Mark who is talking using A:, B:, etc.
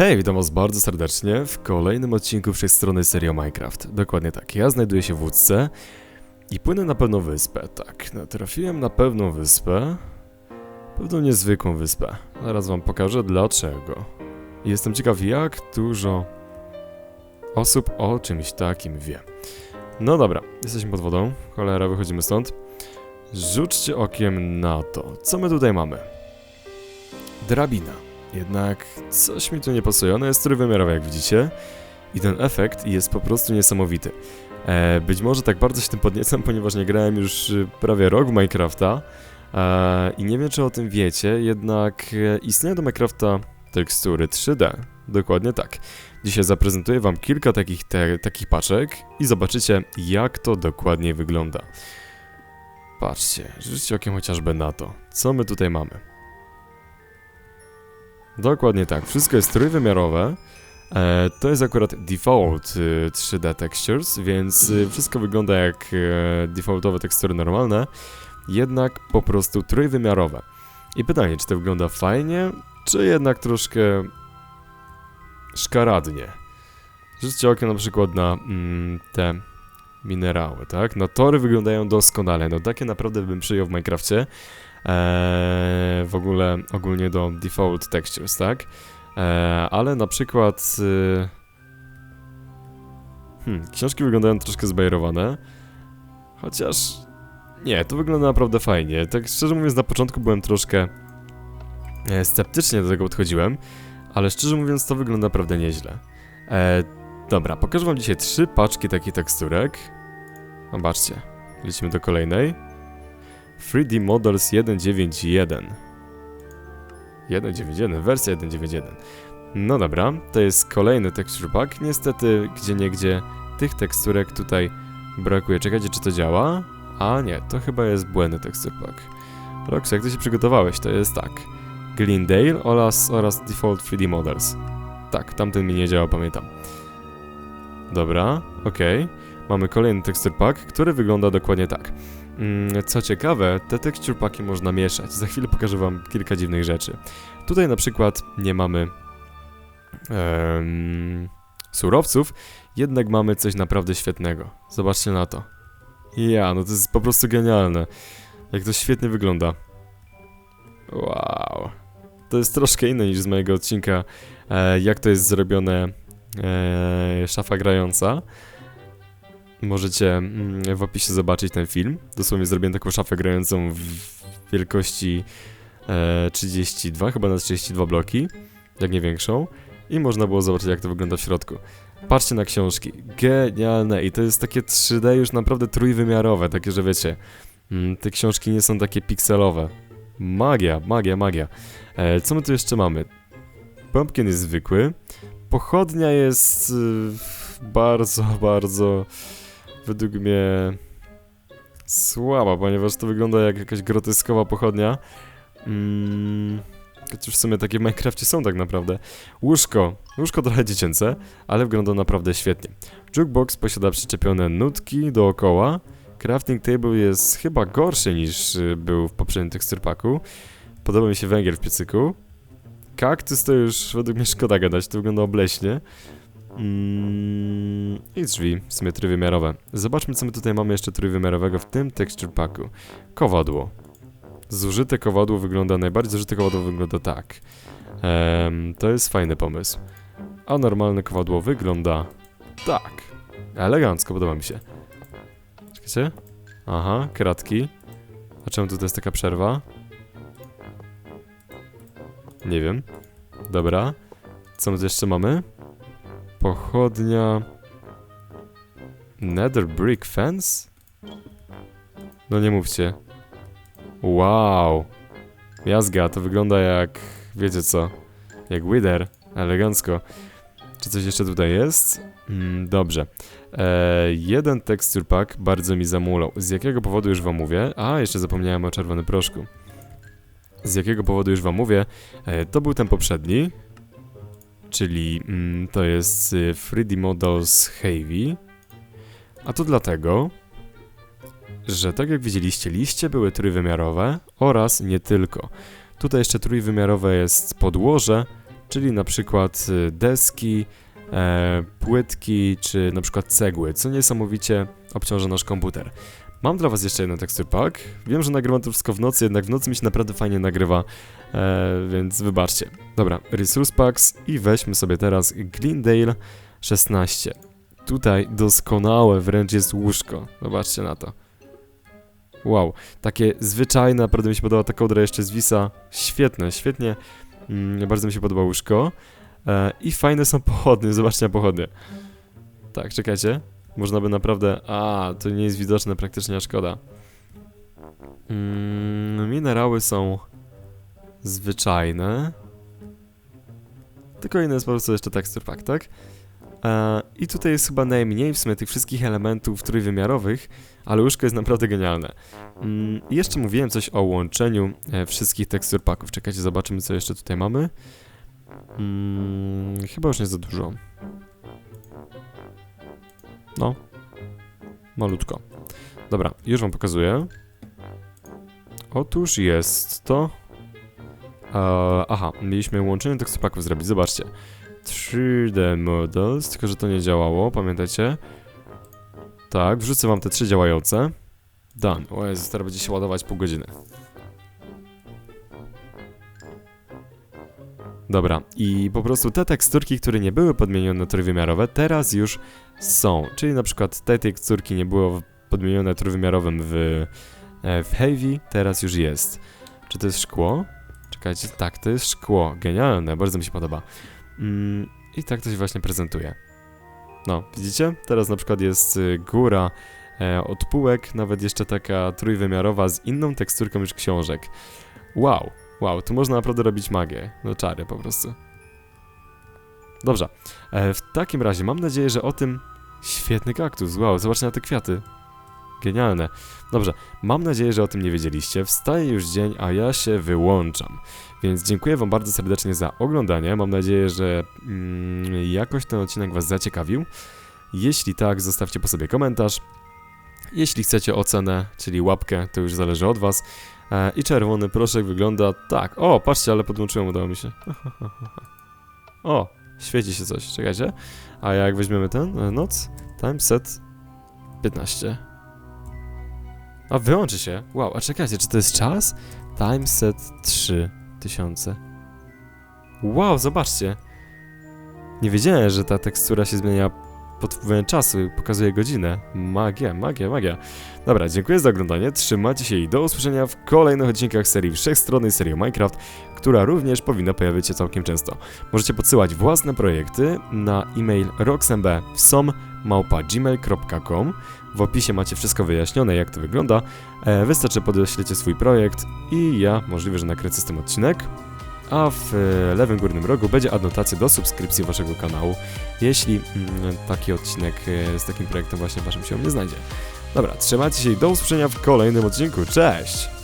A: Hej, witam was bardzo serdecznie w kolejnym odcinku wszechstronnej serii Minecraft. Dokładnie tak, ja znajduję się w łódce i płynę na pewną wyspę. Tak, natrafiłem na pewną wyspę, pewną niezwykłą wyspę. Zaraz wam pokażę dlaczego. Jestem ciekaw jak dużo osób o czymś takim wie. No dobra, jesteśmy pod wodą, cholera, wychodzimy stąd. Rzućcie okiem na to, co my tutaj mamy. Drabina. Jednak coś mi tu nie pasuje. Ona jest trójwymiarowa, jak widzicie. I ten efekt jest po prostu niesamowity. E, być może tak bardzo się tym podniecam, ponieważ nie grałem już y, prawie rok w Minecrafta. E, I nie wiem, czy o tym wiecie, jednak e, istnieją do Minecrafta tekstury 3D. Dokładnie tak. Dzisiaj zaprezentuję wam kilka takich, te, takich paczek i zobaczycie, jak to dokładnie wygląda. Patrzcie, rzućcie okiem chociażby na to. Co my tutaj mamy? Dokładnie tak, wszystko jest trójwymiarowe. E, to jest akurat default y, 3D textures, więc y, wszystko wygląda jak e, defaultowe tekstury normalne, jednak po prostu trójwymiarowe. I pytanie, czy to wygląda fajnie, czy jednak troszkę szkaradnie. Rzućcie okiem na przykład na mm, te minerały, tak? No tory wyglądają doskonale, no takie naprawdę bym przyjął w Minecrafcie. Eee, w ogóle ogólnie do default textures, tak? Eee, ale na przykład y... hmm, książki wyglądają troszkę zbajerowane. Chociaż nie, to wygląda naprawdę fajnie. Tak szczerze mówiąc na początku byłem troszkę e, sceptycznie do tego podchodziłem, ale szczerze mówiąc to wygląda naprawdę nieźle. Eee, dobra, pokażę wam dzisiaj trzy paczki takich teksturek. Zobaczcie, lecimy do kolejnej. 3D Models 191. 191, wersja 191. No dobra, to jest kolejny texture pack. Niestety, gdzie niegdzie tych teksturek tutaj brakuje. Czekajcie, czy to działa? A nie, to chyba jest błędny texture pack. Rox, jak ty się przygotowałeś? To jest tak. Glendale oraz, oraz Default 3D Models. Tak, tamten mi nie działał, pamiętam. Dobra, okej. Mamy kolejny texture pack, który wygląda dokładnie tak. Mm, Co ciekawe, te texture paki można mieszać. Za chwilę pokażę wam kilka dziwnych rzeczy. Tutaj na przykład nie mamy em, surowców, jednak mamy coś naprawdę świetnego. Zobaczcie na to. Ja, no to jest po prostu genialne. Jak to świetnie wygląda. Wow. To jest troszkę inne niż z mojego odcinka, e, jak to jest zrobione szafa grająca. Możecie mm, w opisie zobaczyć ten film. Dosłownie zrobiłem taką szafę grającą w wielkości e, 32, chyba na 32 bloki, jak nie większą. I można było zobaczyć, jak to wygląda w środku. Patrzcie na książki. Genialne. I to jest takie 3D już naprawdę trójwymiarowe, takie, że wiecie, mm, te książki nie są takie pikselowe. Magia, magia, magia. E, co my tu jeszcze mamy? Pumpkin jest zwykły. Pochodnia jest y, bardzo, bardzo według mnie słaba, ponieważ to wygląda jak jakaś groteskowa pochodnia. Mm, w sumie takie w Minecrafcie są tak naprawdę. Łóżko. Łóżko trochę dziecięce, ale wygląda naprawdę świetnie. Jukebox posiada przyczepione nutki dookoła. Crafting table jest chyba gorszy niż y, był w poprzednim texture packu. Podoba mi się węgiel w piecyku. Kaktus to już według mnie szkoda gadać, to wygląda obleśnie. Mm, I drzwi, w sumie trójwymiarowe. Zobaczmy, co my tutaj mamy jeszcze trójwymiarowego w tym texture packu. Kowadło. Zużyte kowadło wygląda, najbardziej zużyte kowadło wygląda tak. To jest fajny pomysł. A normalne kowadło wygląda tak. Elegancko, podoba mi się. Czekajcie. Aha, kratki. A czemu tutaj jest taka przerwa? Nie wiem. Dobra. Co my jeszcze mamy? Pochodnia... Nether Brick Fence? No nie mówcie. Wow. Jazga, to wygląda jak... Wiecie co? Jak Wither. Elegancko. Czy coś jeszcze tutaj jest? Mm, dobrze. E, jeden texture pack bardzo mi zamulał. Z jakiego powodu już wam mówię? A, jeszcze zapomniałem o czerwonym proszku. Z jakiego powodu już wam mówię? E, to był ten poprzedni, czyli mm, to jest y, 3D Models Heavy. A to dlatego, że tak jak widzieliście, liście były trójwymiarowe oraz nie tylko. Tutaj jeszcze trójwymiarowe jest podłoże czyli na przykład y, deski, e, płytki, czy na przykład cegły, co niesamowicie obciąża nasz komputer. Mam dla was jeszcze jeden texture pack. Wiem, że nagrywam to wszystko w nocy, jednak w nocy mi się naprawdę fajnie nagrywa, e, więc wybaczcie. Dobra, Resource Packs i weźmy sobie teraz Glendale 16. Tutaj doskonałe wręcz jest łóżko. Zobaczcie na to. Wow, takie zwyczajne, naprawdę mi się podoba ta kołdra jeszcze z Wisa. Świetne, świetnie. Mm, bardzo mi się podoba łóżko. E, I fajne są pochodnie, zobaczcie na pochodnie. Tak, czekajcie. Można by naprawdę... A, to nie jest widoczne praktycznie, szkoda. Mm, minerały są zwyczajne. Tylko inny jest po prostu jeszcze texture pack, tak? E, I tutaj jest chyba najmniej w sumie tych wszystkich elementów trójwymiarowych, ale łóżko jest naprawdę genialne. Mm, jeszcze mówiłem coś o łączeniu e, wszystkich tekstur packów. Czekajcie, zobaczymy co jeszcze tutaj mamy. Mm, chyba już nie za dużo. No. Malutko. Dobra, już wam pokazuję. Otóż jest to... E, aha, mieliśmy łączenie tekstur packów zrobić, zobaczcie. 3D Models, tylko że to nie działało, pamiętajcie? Tak, wrzucę wam te trzy działające. Done. O Jezus, teraz będzie się ładować pół godziny. Dobra, i po prostu te teksturki, które nie były podmienione na trójwymiarowe, teraz już są. Czyli na przykład te teksturki nie było podmienione trójwymiarowym w, e, w Heavy, teraz już jest. Czy to jest szkło? Czekajcie, tak, to jest szkło. Genialne, bardzo mi się podoba. Mm, I tak to się właśnie prezentuje. No, widzicie? Teraz na przykład jest y, góra e, od półek, nawet jeszcze taka trójwymiarowa z inną teksturką niż książek. Wow, wow, tu można naprawdę robić magię. No czary po prostu. Dobrze, e, w takim razie mam nadzieję, że o tym... Świetny kaktus, wow, zobaczcie na te kwiaty. Genialne. Dobrze, mam nadzieję, że o tym nie wiedzieliście. Wstaje już dzień, a ja się wyłączam. Więc dziękuję Wam bardzo serdecznie za oglądanie. Mam nadzieję, że mm, jakoś ten odcinek Was zaciekawił. Jeśli tak, zostawcie po sobie komentarz. Jeśli chcecie ocenę, czyli łapkę, to już zależy od Was. E, I czerwony proszek wygląda tak. O, patrzcie, ale podłączyłem, udało mi się. O, świeci się coś, czekajcie. A jak weźmiemy ten, e, noc, time set 15. A wyłączy się. Wow, a czekajcie, czy to jest czas? Time set 3000. Wow, zobaczcie. Nie wiedziałem, że ta tekstura się zmienia pod wpływem czasu pokazuje godzinę. Magia, magia, magia. Dobra, dziękuję za oglądanie, trzymajcie się i do usłyszenia w kolejnych odcinkach serii Wszechstronnej serii Minecraft, która również powinna pojawić się całkiem często. Możecie podsyłać własne projekty na e-mail roxmb.gmail.com W opisie macie wszystko wyjaśnione, jak to wygląda. E, wystarczy podeślecie swój projekt i ja możliwe, że nakręcę z tym odcinek. A w e, lewym górnym rogu będzie adnotacja do subskrypcji waszego kanału, jeśli mm, taki odcinek e, z takim projektem właśnie waszym się nie znajdzie. Dobra, trzymajcie się i do usłyszenia w kolejnym odcinku. Cześć!